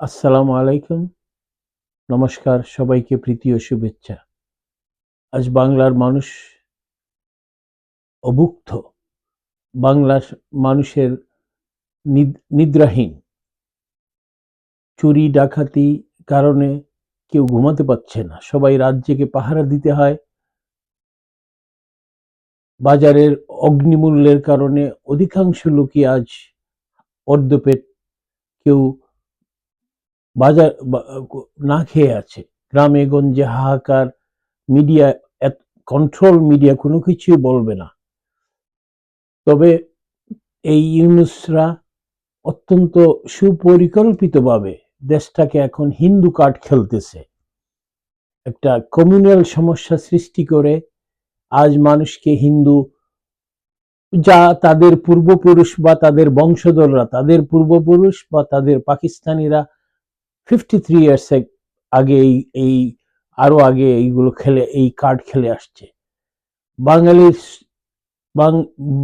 আসসালামু আলাইকুম। নমস্কার, সবাইকে প্রীতি ও শুভেচ্ছা। আজ বাংলার মানুষ অভুক্ত, বাংলার মানুষের নিদ- নিদ্রাহীন। চুরি, ডাকাতি কারণে কেউ ঘুমাতে পারছে না। সবাই জেগে পাহারা দিতে হয়। বাজারের অগ্নিমূল্যের কারণে অধিকাংশ লোকই আজ অর্ধপেট কেউ বাজার না খেয়ে আছে। গ্রামে গঞ্জে হাহাকার, মিডিয়া কন্ট্রোল মিডিয়া কোনো কিছুই বলবে না। তবে এই ইউনুসরা অত্যন্ত সুপরিকল্পিতভাবে দেশটাকে এখন হিন্দু কার্ড খেলতেছে। একটা কমিউনাল সমস্যা সৃষ্টি করে আজ মানুষকে হিন্দু, যা তাদের পূর্বপুরুষ বা তাদের বংশধররা, তাদের পূর্বপুরুষ বা তাদের পাকিস্তানিরা ফিফটি থ্রি ইয়ার্স আগে এই এই আরও আগে এইগুলো খেলে, এই কার্ড খেলে আসছে। বাঙালির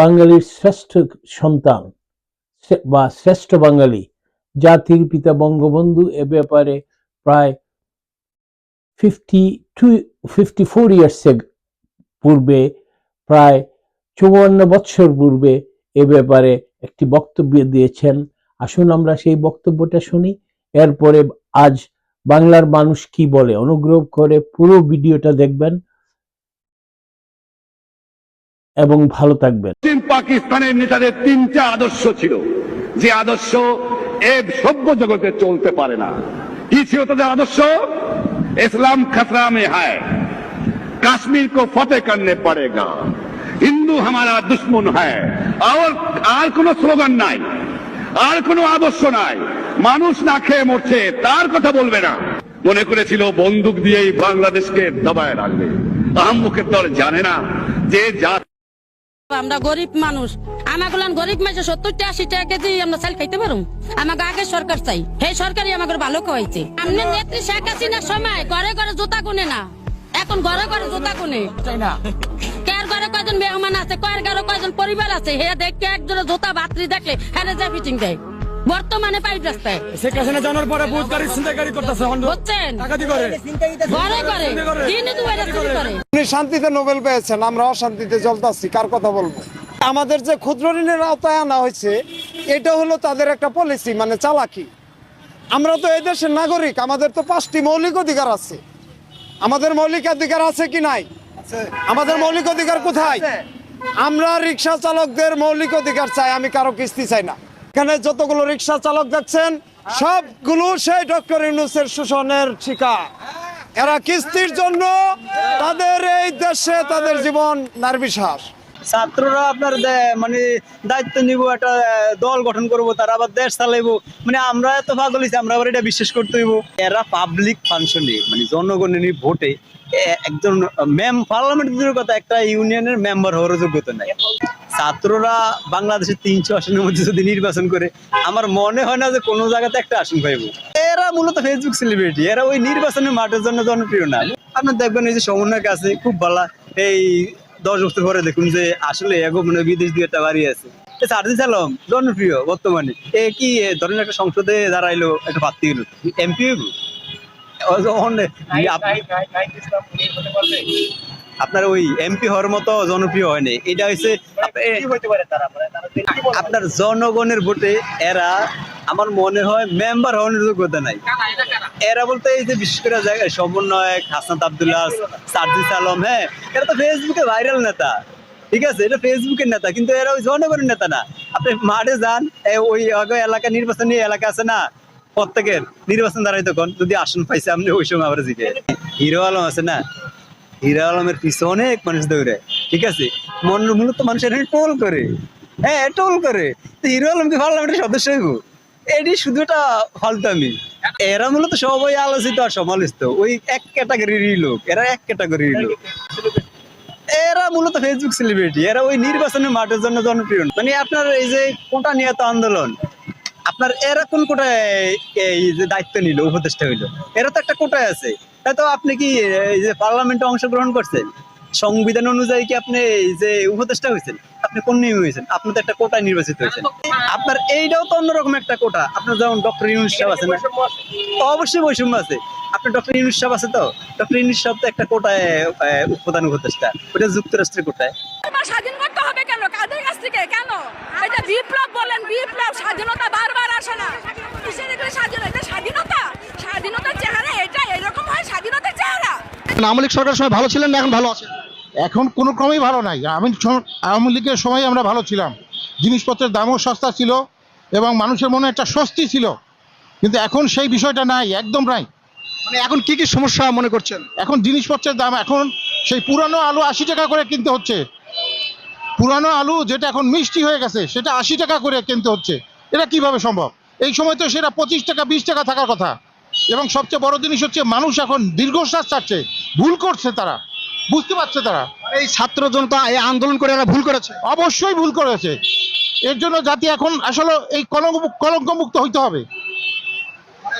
বাঙালির শ্রেষ্ঠ সন্তান বা শ্রেষ্ঠ বাঙালি, জাতির পিতা বঙ্গবন্ধু এ ব্যাপারে প্রায় fifty two fifty four years পূর্বে, প্রায় চুয়ান্ন বৎসর পূর্বে এ ব্যাপারে একটি বক্তব্য দিয়েছেন। আসুন আমরা সেই বক্তব্যটা শুনি। এরপরে আজ বাংলার মানুষ কি বলে? অনুগ্রহ করে পুরো ভিডিওটা দেখবেন এবং ভালো থাকবেন। পাকিস্তানের নেতাদের তিনটা আদর্শ ছিল। যে আদর্শ এ সভ্য জগতে চলতে পারে না। কি ছিল তাদের আদর্শ? ইসলাম খতরা মে হায়। কাশ্মীর কো ফতে করনে পড়েগা হিন্দু হামারা দুশ্মন হ্যায় আর কোন স্লোগান নাই। আর কোনো আদর্শ নাই। মানুষ না খেয়ে মরছে, তার কথা বলবে না। মনে করেছিল, বন্দুক দিয়েই বাংলাদেশকে দবায় রাখবে। আহম্মুখের দল জানে না যে যা আমরা গরিব মানুষ। আমাগুলান গরিব মানুষ, সত্তরটা আশি টাকা কেজি আমরা চাল খাইতে পারুম আমাকে আগে সরকার চাই। সেই সরকারই আমাকে ভালো খাওয়াইছে। আপনি নেত্রী শেখ হাসিনার সময়, ঘরে ঘরে জুতা কোনে না। এখন ঘরে ঘরে জুতা কোনে ঘরে কয়জন মেহমান আছে কার ঘরে কয়জন পরিবার আছে হে দেখে একজনের জুতা বাতরি দেখলে হ্যাঁ যা ফিটিং দেয়। বর্তমানে পাইপ রাস্তায়। শেখ হাসিনা জানার পরে গাড়ি ছিনতাইকারী করতেছে এখন বুঝছেন করে। ঘরে দিনে দুবারে চুরি করে। উনি শান্তিতে নোবেল পেয়েছেন আমরা অশান্তিতে জ্বলতাছি কার কথা বলব? আমাদের যে ক্ষুদ্র ঋণের আওতায় আনা হয়েছে এটা হলো তাদের একটা পলিসি মানে চালাকি। আমরা তো এই দেশের নাগরিক আমাদের তো পাঁচটি মৌলিক অধিকার আছে। আমাদের মৌলিক অধিকার আছে কি নাই? আমাদের মৌলিক অধিকার কোথায়? আমরা রিক্সা চালকদের মৌলিক অধিকার চাই আমি কারও কিস্তি চাই না। এখানে যতগুলো রিক্সা চালক দেখছেন সবগুলো সেই ডক্টর ইউনুসের শোষণের শিকার। এরা কিস্তির জন্য তাদের এই দেশে তাদের জীবন নির্বিশ্বাস ছাত্ররা আপনার মানে দায়িত্ব নিব একটা দল গঠন করব তারা আবার দেশ চালাইবো। মানে আমরা এত পাগল হইছি, আমরা আবার এটা বিশ্বাস করতে হইব। এরা পাবলিক ফাংশনে মানে জনগণের ভোটে একজন ম্যাম পার্লামেন্ট কথা একটা ইউনিয়নের মেম্বার হওয়ার যোগ্যতা নাই। ছাত্ররা বাংলাদেশের তিনশো আসনের মধ্যে যদি নির্বাচন করে আমার মনে হয় না যে কোনো জায়গাতে একটা আসন পাইব। এরা মূলত ফেসবুক সেলিব্রিটি এরা ওই নির্বাচনের মাঠের জন্য জনপ্রিয় না। আপনার দেখবেন এই যে সমন্বয় কাছে খুব ভালো এই দশ বছর পরে দেখুন যে আসলে এগো মানে বিদেশ দিয়ে একটা বাড়ি আছে। সার্জিস আলম জনপ্রিয় বর্তমানে। এ কি ধরেন একটা সংসদে দাঁড়াইলো একটা প্রার্থী হলো? এমপি আপ- আপনার ওই এমপি হওয়ার মতো জনপ্রিয় হয়নি। এটা হচ্ছে আপনার জনগণের ভোটে এরা আমার মনে হয় মেম্বার হওয়ার যোগ্যতা নাই। এরা বলতে এই যে বিশেষ করে জায়গায় সমন্বয়ক হাসনাত আবদুল্লাহ সার্জিস আলম হ্যাঁ এরা তো ফেসবুকে ভাইরাল নেতা। ঠিক আছে এটা ফেসবুকের নেতা কিন্তু এরা ওই জনগণের নেতা না। আপনি মাঠে যান ওই এলাকা নির্বাচনী এলাকা আছে না প্রত্যেকের নির্বাচন দাঁড়াই তখন যদি আসন পাইছে আপনি ওই সময় আবার জিতে। হিরো আলম আছে না? হিরো আলমের পিছনে অনেক মানুষ দৌড়ে, ঠিক আছে? মন মূলত মানুষ এটা টোল করে। হ্যাঁ টোল করে। তো হিরো আলমকে পার্লামেন্টের সদস্য হইব? এটি শুধু একটা ফালতামি। এরা মূলত সবাই আলোচিত আর সমালোচিত। ওই এক ক্যাটাগরির লোক। এরা এক ক্যাটাগরির লোক। এরা মূলত ফেসবুক সেলিব্রিটি এরা ওই নির্বাচনের মাঠের জন্য জনপ্রিয়। মানে আপনার এই যে কোটা নিয়ে তো আন্দোলন। আপনার এরা কোন কোটায় এই যে দায়িত্ব নিল, উপদেষ্টা হইল? এরা তো একটা কোটায় আছে। তাই তো আপনি কি এই যে পার্লামেন্টে অংশগ্রহণ করছেন? সংবিধান অনুযায়ী কি আপনি যে উপদেষ্টা হয়েছেন আপনি কোন নিয়মে হয়েছেন আপনি তো একটা কোটায় নির্বাচিত হয়েছেন আপনার এইটাও তো অন্যরকম একটা কোটা। আপনার যেমন ডক্টর ইউনুস সাহেব আছেন অবশ্যই বৈষম্য আছে। আপনার ডক্টর ইউনুস সাহেব আছে তো? ডক্টর ইউনুস সাহেব তো একটা কোটায় প্রধান উপদেষ্টা। ওটা যুক্তরাষ্ট্রের কোটায়। স্বাধীন করতে হবে কেন? কাদের কাছ থেকে? কেন? এটা বিপ্লব বলেন বিপ্লব স্বাধীনতা বারবার আসে না। কিসের এগুলো স্বাধীনতা? এটা স্বাধীনতা? স্বাধীনতার চেহারা এটা এরকম হয় স্বাধীনতার চেহারা? আওয়ামী লীগ সরকার সময় ভালো ছিলেন না এখন ভালো আছেন? এখন কোনো ক্রমেই ভালো নাই। আমি আওয়ামী লীগের সময় আমরা ভালো ছিলাম। জিনিসপত্রের দামও সস্তা ছিল এবং মানুষের মনে একটা স্বস্তি ছিল। কিন্তু এখন সেই বিষয়টা নাই একদম নাই। মানে এখন কি কি সমস্যা মনে করছেন? এখন জিনিসপত্রের দাম এখন সেই পুরানো আলু আশি টাকা করে কিনতে হচ্ছে। পুরানো আলু যেটা এখন মিষ্টি হয়ে গেছে সেটা আশি টাকা করে কিনতে হচ্ছে। এটা কীভাবে সম্ভব? এই সময় তো সেটা পঁচিশ টাকা বিশ টাকা থাকার কথা। এবং সবচেয়ে বড় জিনিস হচ্ছে মানুষ এখন দীর্ঘশ্বাস চাচ্ছে ভুল করছে তারা। বুঝতে পারছে তারা। এই ছাত্র জনতা এই আন্দোলন করে এরা ভুল করেছে। অবশ্যই ভুল করেছে। এর জন্য জাতি এখন আসলে এই কলঙ্ক কলঙ্কমুক্ত হইতে হবে।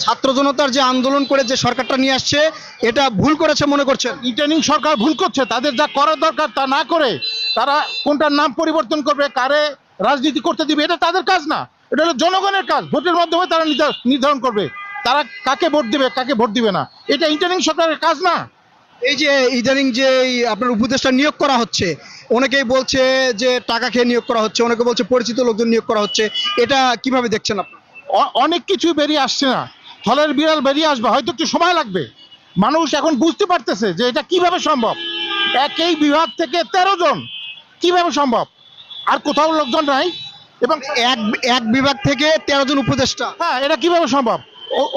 ছাত্র জনতার যে আন্দোলন করে যে সরকারটা নিয়ে আসছে এটা ভুল করেছে মনে করছেন? রিটার্নিং সরকার ভুল করছে তাদের যা করার দরকার তা না করে তারা কোনটার নাম পরিবর্তন করবে কারে রাজনীতি করতে দিবে এটা তাদের কাজ না। এটা হলো জনগণের কাজ ভোটের মাধ্যমে তারা নির্ধার- নির্ধারণ করবে। তারা কাকে ভোট দিবে কাকে ভোট দিবে না। এটা ইন্টারিং সরকারের কাজ না। এই যে ইদানিং যে আপনার উপদেষ্টা নিয়োগ করা হচ্ছে অনেকেই বলছে যে টাকা খেয়ে নিয়োগ করা হচ্ছে অনেকে বলছে পরিচিত লোকজন নিয়োগ করা হচ্ছে এটা কীভাবে দেখছেন আপনি? অনেক কিছু বেরিয়ে আসছে না। থলের বিড়াল বেরিয়ে আসবে হয়তো একটু সময় লাগবে। মানুষ এখন বুঝতে পারতেছে যে এটা কীভাবে সম্ভব। একই বিভাগ থেকে তেরো জন কীভাবে সম্ভব? আর কোথাও লোকজন নাই এবং এক এক বিভাগ থেকে তেরো জন উপদেষ্টা। হ্যাঁ এটা কীভাবে সম্ভব?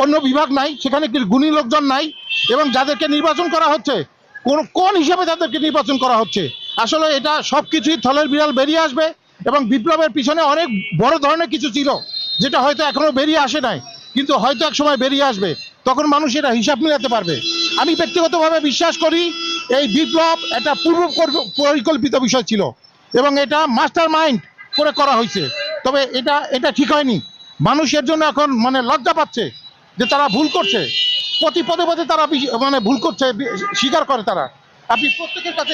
অন্য বিভাগ নাই, সেখানে গুণী লোকজন নাই এবং যাদেরকে নির্বাচন করা হচ্ছে, কোন কোন হিসাবে তাদেরকে নির্বাচন করা হচ্ছে? আসলে এটা সব কিছুই থলের বিড়াল বেরিয়ে আসবে এবং বিপ্লবের পিছনে অনেক বড় ধরনের কিছু ছিল, যেটা হয়তো এখনও বেরিয়ে আসে নাই, কিন্তু হয়তো এক সময় বেরিয়ে আসবে। তখন মানুষ এটা হিসাব মিলাতে পারবে। আমি ব্যক্তিগতভাবে বিশ্বাস করি এই বিপ্লব একটা পূর্ব পরিকল্পিত বিষয় ছিল এবং এটা মাস্টার মাইন্ড করে করা হয়েছে। তবে এটা এটা ঠিক হয়নি। মানুষের জন্য এখন মানে লজ্জা পাচ্ছে যে তারা ভুল করছে। প্রতি পদে পদে তারা মানে ভুল করছে স্বীকার করে তারা। আপনি প্রত্যেকের কাছে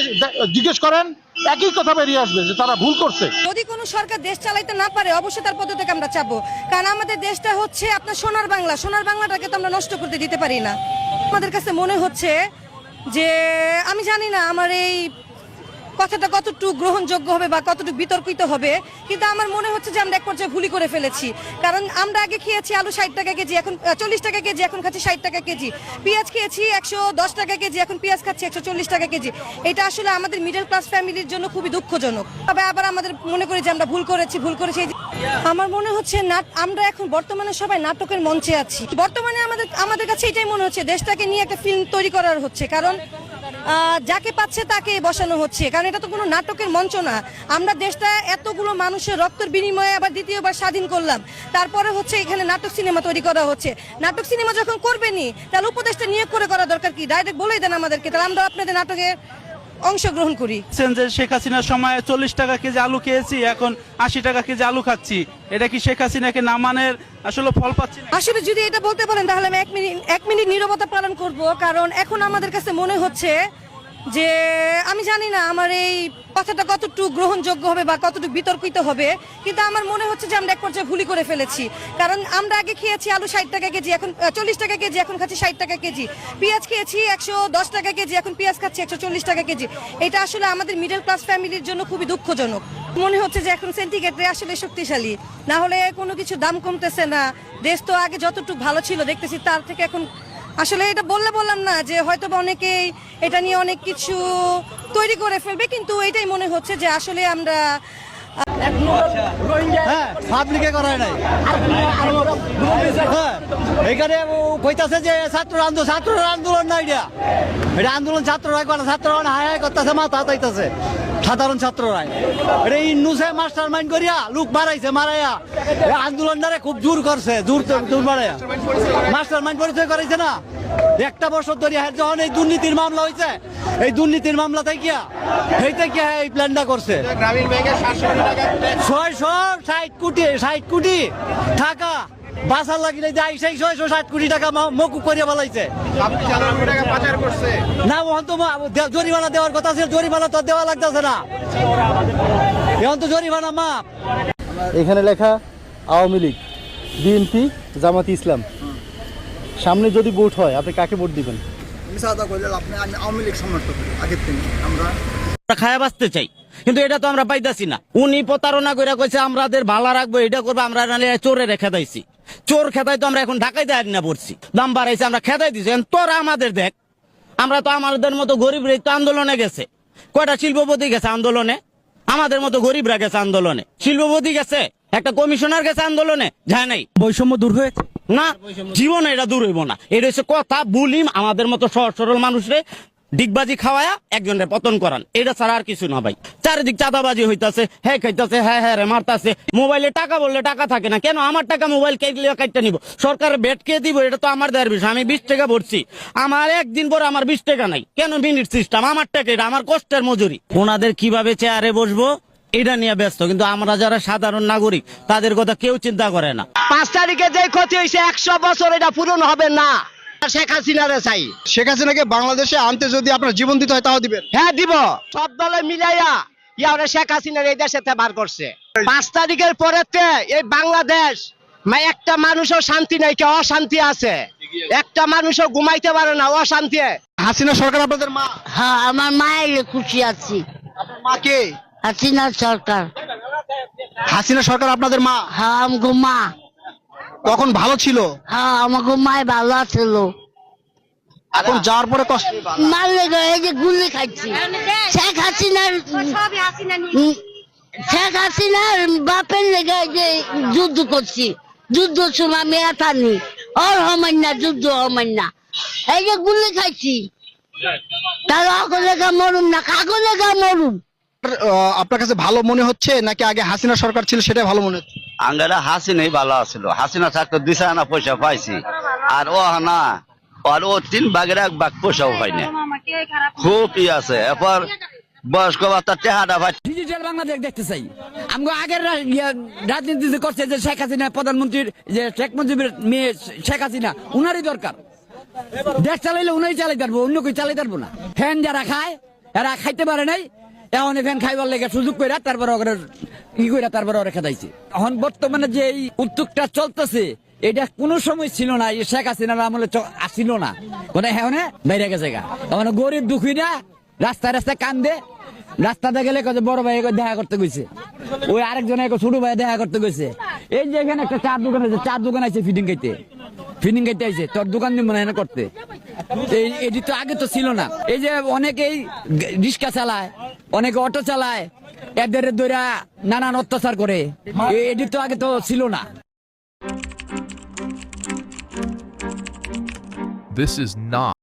জিজ্ঞেস করেন, একই কথা বেরিয়ে আসবে যে তারা ভুল করছে। যদি কোনো সরকার দেশ চালাইতে না পারে, অবশ্যই তার পদত্যাগ আমরা চাবো। কারণ আমাদের দেশটা হচ্ছে আপনার সোনার বাংলা। সোনার বাংলাটাকে তো আমরা নষ্ট করতে দিতে পারি না। আমাদের কাছে মনে হচ্ছে যে আমি জানি না আমার এই কথাটা কতটুকু গ্রহণযোগ্য হবে বা কতটুকু বিতর্কিত হবে, কিন্তু আমার মনে হচ্ছে যে আমরা এক পর্যায়ে ভুলই করে ফেলেছি। কারণ আমরা আগে খেয়েছি আলু ষাট টাকা কেজি, এখন চল্লিশ টাকা কেজি, এখন খাচ্ছি ষাট টাকা কেজি। পেঁয়াজ খেয়েছি একশো দশ টাকা কেজি, এখন পেঁয়াজ খাচ্ছি একশো চল্লিশ টাকা কেজি। এটা আসলে আমাদের মিডল ক্লাস ফ্যামিলির জন্য খুবই দুঃখজনক। তবে আবার আমাদের মনে করি যে আমরা ভুল করেছি ভুল করেছি আমার মনে হচ্ছে নাট আমরা এখন বর্তমানে সবাই নাটকের মঞ্চে আছি। বর্তমানে আমাদের আমাদের কাছে এটাই মনে হচ্ছে, দেশটাকে নিয়ে একটা ফিল্ম তৈরি করার হচ্ছে। কারণ যাকে পাচ্ছে তাকে বসানো হচ্ছে। কারণ এটা তো কোনো নাটকের মঞ্চ না। আমরা দেশটা এতগুলো মানুষের রক্তের বিনিময়ে আবার দ্বিতীয়বার স্বাধীন করলাম। তারপরে হচ্ছে এখানে নাটক সিনেমা তৈরি করা হচ্ছে। নাটক সিনেমা যখন করবেনি তাহলে উপদেশটা নিয়োগ করে করা দরকার কি? ডাইরেক্ট বলেই দেন আমাদেরকে। তাহলে আমরা আপনাদের নাটকে অংশগ্রহণ করি। যে শেখ হাসিনার সময় চল্লিশ টাকা কেজি আলু খেয়েছি এখন আশি টাকা কেজি আলু খাচ্ছি। এটা কি শেখ হাসিনাকে নামানের আসলে ফল পাচ্ছি আসলে যদি এটা বলতে পারেন তাহলে আমি এক মিনিট এক মিনিট নিরবতা পালন করব কারণ এখন আমাদের কাছে মনে হচ্ছে যে আমি জানি না আমার এই কথাটা কতটুকু গ্রহণযোগ্য হবে বা কতটুকু বিতর্কিত হবে, কিন্তু আমার মনে হচ্ছে যে আমরা এক পর্যায়ে ভুলই করে ফেলেছি। কারণ আমরা আগে খেয়েছি আলু ষাট টাকা কেজি, এখন চল্লিশ টাকা কেজি, এখন খাচ্ছি ষাট টাকা কেজি। পেঁয়াজ খেয়েছি একশো দশ টাকা কেজি, এখন পেঁয়াজ খাচ্ছি একশো চল্লিশ টাকা কেজি। এটা আসলে আমাদের মিডল ক্লাস ফ্যামিলির জন্য খুবই দুঃখজনক। মনে হচ্ছে যে এখন সেন্টিগ্রেডে আসলে শক্তিশালী। না হলে কোনো কিছু দাম কমতেছে না। দেশ তো আগে যতটুকু ভালো ছিল দেখতেছি, তার থেকে এখন আসলে এটা বললে বললাম না যে হয়তো অনেকেই এটা নিয়ে অনেক কিছু তৈরি করে ফেলবে, কিন্তু এটাই মনে হচ্ছে যে আসলে আমরা হ্যাঁ হ্যাঁ এখানে কইতাছে যে ছাত্র আন্দোলন আন্দোলন না এটা এটা আন্দোলন ছাত্ররাই করে ছাত্ররা হায় হায় করতেছে, মাথা হাতাইতেছে। সাধারণ ছাত্ররাই। এটা ইন্নুসে মাস্টার মাইন্ড করিয়া, লোক মারাইছে, মারাইয়া। আন্দোলনটারে খুব জোর করছে, জোর জোর মারাইয়া। মাস্টার মাইন্ড পরিচয় করাইছে না। একটা বছর ধরে হ্যাঁ যখন এই দুর্নীতির মামলা হয়েছে এই দুর্নীতির মামলা থেকে এইটা কি এই প্ল্যানটা করছে। ছয়শো ষাট কোটি ষাট কোটি টাকা বাসার লাগিলে যাই সেই ছয়শো ষাট কোটি টাকা ম- মকুব করে বলাইছে না ওখান তো মা- জরিমানা দেওয়ার কথা ছিল জরিমানা তো দেওয়া লাগতেছে না। এখন তো জরিমানা মাপ এখানে লেখা আওয়ামী লীগ বিএনপি জামাতি ইসলাম। সামনে যদি ভোট হয় আপনি কাকে ভোট দিবেন? আমরা খায়া বাঁচতে চাই। কিন্তু এটা তো আমরা পাইতাছি না। উনি প্রতারণা করে কইছে আমাদের ভালো রাখব এটা করব আমরা চোরে রেখে দিয়েছি চোর খেতাই তো আমরা এখন ঢাকাই দেয় না পড়ছি। দাম বাড়াইছে আমরা খেতাই দিছি। তোরা আমাদের দেখ আমরা তো আমাদের মতো গরিব তো আন্দোলনে গেছে। কয়টা শিল্পপতি গেছে আন্দোলনে? আমাদের মতো গরিবরা গেছে আন্দোলনে। শিল্পপতি গেছে একটা কমিশনার গেছে আন্দোলনে যায় নাই। বৈষম্য দূর হয়েছে। না, জীবনে এটা দূর হইব না। এটা হচ্ছে কথা, বুলিম, আমাদের মতো সহজ সরল মানুষরে ডিগবাজি খাওয়ায়া একজনের পতন করান। এটা ছাড়া আর কিছু না ভাই। চারিদিক চাঁদাবাজি হইতাছে হ্যাঁ খাইতাছে হ্যাঁ হ্যাঁ রে, মারতাছে। মোবাইলে টাকা বললে টাকা থাকে না। কেন? আমার টাকা মোবাইল কেটে কাটতে নিব? সরকারের বেট কে দিব? এটা তো আমার দেয়ার বিষয়। আমি বিশ টাকা ভরছি। আমার একদিন পর আমার বিশ টাকা নাই। কেন মিনিট সিস্টেম আমার টাকা এটা, আমার কষ্টের মজুরি। ওনাদের কীভাবে চেয়ারে বসবো? এটা নিয়ে ব্যস্ত কিন্তু আমরা যারা সাধারণ নাগরিক তাদের কথা কেউ চিন্তা করে না। পাঁচ তারিখে যে ক্ষতি হয়েছে একশো বছর এটা পূরণ হবে না। শেখ হাসিনারে চাই শেখ হাসিনাকে বাংলাদেশে আনতে যদি আপনার জীবন দিতে হয় তাও দিবেন। হ্যাঁ দিব। সব দলে মিলাইয়া ইয়ারে শেখ হাসিনার এই দেশেতে বার করছে। পাঁচ তারিখের পরেতে এই বাংলাদেশ মা একটা মানুষও শান্তি নাই কে অশান্তি আছে। একটা মানুষও ঘুমাইতে পারে না অশান্তি। হাসিনা সরকার আপনাদের মা? হ্যাঁ আমার মায়ের খুশি আছি। আপনার মা কে? হাসিনা সরকার। হাসিনা সরকার আপনাদের মা? হ্যাঁ আমাকে মা। তখন ভালো ছিল? হ্যাঁ আমাকে মায় ভালো ছিল এখন যাওয়ার পরে কষ্ট মারলে এই যে গুলি খাচ্ছি শেখ হাসিনার শেখ হাসিনার বাপের লেগে যে যুদ্ধ করছি। যুদ্ধ সময় আমি এতানি ওর হমাই না যুদ্ধ হমাই না এই যে গুলি খাইছি। তার লেগা মরুম না কাগজ লেগা মরুম। আপনার কাছে ভালো মনে হচ্ছে নাকি আগে হাসিনা সরকার ছিল সেটাই ভালো মনে হচ্ছে? আঙ্গারা হাসিনাই ভালো আছিল। হাসিনা থাকতো দিশা আনা পয়সা পাইছি। আর ও না আর ও তিন ভাগের এক ভাগ পয়সাও পাই না খুব ই আছে। এরপর বয়স্ক ভাই ডিজিটাল বাংলাদেশ দেখতে চাই। আমগো আগের রাজনীতি যে করছে যে শেখ হাসিনা প্রধানমন্ত্রীর যে শেখ মুজিবের মেয়ে শেখ হাসিনা উনারই দরকার। দেশ চালাইলে উনাই চালাইতে পারব অন্য কেউ চালাইতে পারব না। ফ্যান যারা খায় এরা খাইতে পারে নাই এখন খাইবার লেগে সুযোগ করে ই করে এখন বর্তমানে যে এই উদ্যোগটা চলতেছে, এটা কোনো সময় ছিল না শেখ হাসিনার আমলে আসিল না। কোন এখন বাইরে গেছে গা। এখন গরিব দুঃখী না, রাস্তায় রাস্তায় কান্দে, রাস্তাতে গেলে কত বড় ভাই দেখা করতে গেছে। ওই আরেকজন ছোট ভাই দেখা করতে গেছে। এই যে এখানে একটা চার দোকান আছে চার দোকান আছে ফিটিং খাইতে। ফিটিং খাইতে আছে তোর দোকান নিয়ে মনে হয় করতে। এই, এটি তো আগে তো ছিল না। এই যে অনেকেই রিক্সা চালায়, অনেকে অটো চালায়, এদের দৈরা নানান অত্যাচার করে। এটি তো আগে তো ছিল না। This is not